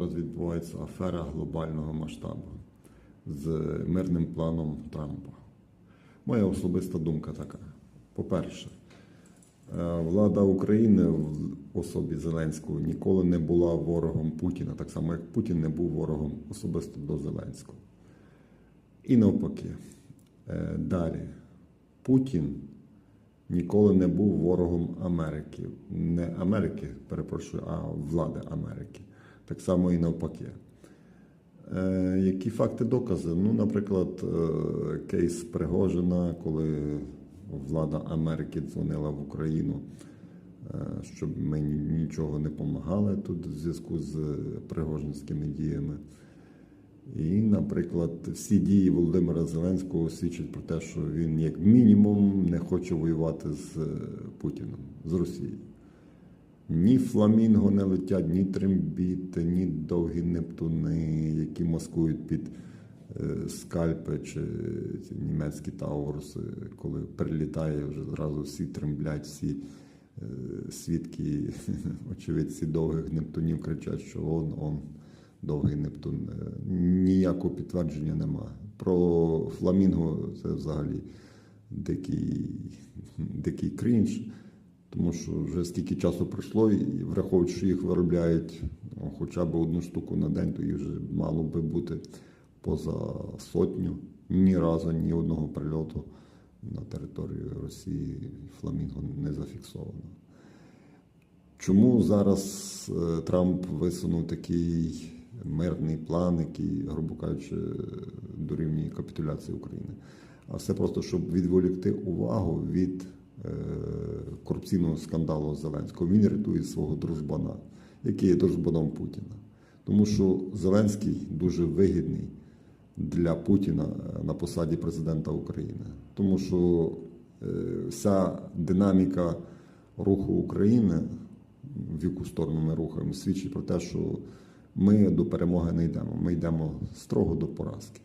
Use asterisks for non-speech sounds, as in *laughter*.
Зараз відбувається афера глобального масштабу з мирним планом Трампа. Моя особиста думка така. По-перше, е, влада України в особі Зеленського ніколи не була ворогом Путіна, так само як Путін не був ворогом особисто до Зеленського. І навпаки. Е, Далі. Путін ніколи не був ворогом Америки. Не Америки, перепрошую, а влади Америки. Так само і навпаки. Е, які факти докази? Ну, наприклад, е, кейс Пригожина, коли влада Америки дзвонила в Україну, е, щоб ми нічого не допомагали тут в зв'язку з пригожинськими діями. І, наприклад, всі дії Володимира Зеленського свідчать про те, що він, як мінімум, не хоче воювати з Путіном, з Росією. Ні фламінго не летять, ні трембіти, ні довгі нептуни, які маскують під е, скальпи чи ці німецькі таурси, коли прилітає, вже зразу всі тремблять, всі е, свідки, *laughs* очевидці довгих нептунів кричать, що он, он, довгий Нептун. Е, Ніякого підтвердження нема. Про фламінго це взагалі дикий, дикий крінж. Тому що вже стільки часу пройшло, і враховуючи, що їх виробляють ну, хоча б одну штуку на день, то їх вже мало би бути поза сотню. Ні разу ні одного прильоту на територію Росії фламінго не зафіксовано. Чому зараз е, Трамп висунув такий мирний план, який, грубо кажучи, дорівнює капітуляції України? А все просто, щоб відволікти увагу від е, корупційного скандалу Зеленського. Він рятує свого дружбана, який є дружбаном Путіна. Тому що Зеленський дуже вигідний для Путіна е, на посаді президента України. Тому що е, вся динаміка руху України, в яку сторону ми рухаємо, свідчить про те, що ми до перемоги не йдемо. Ми йдемо строго до поразки.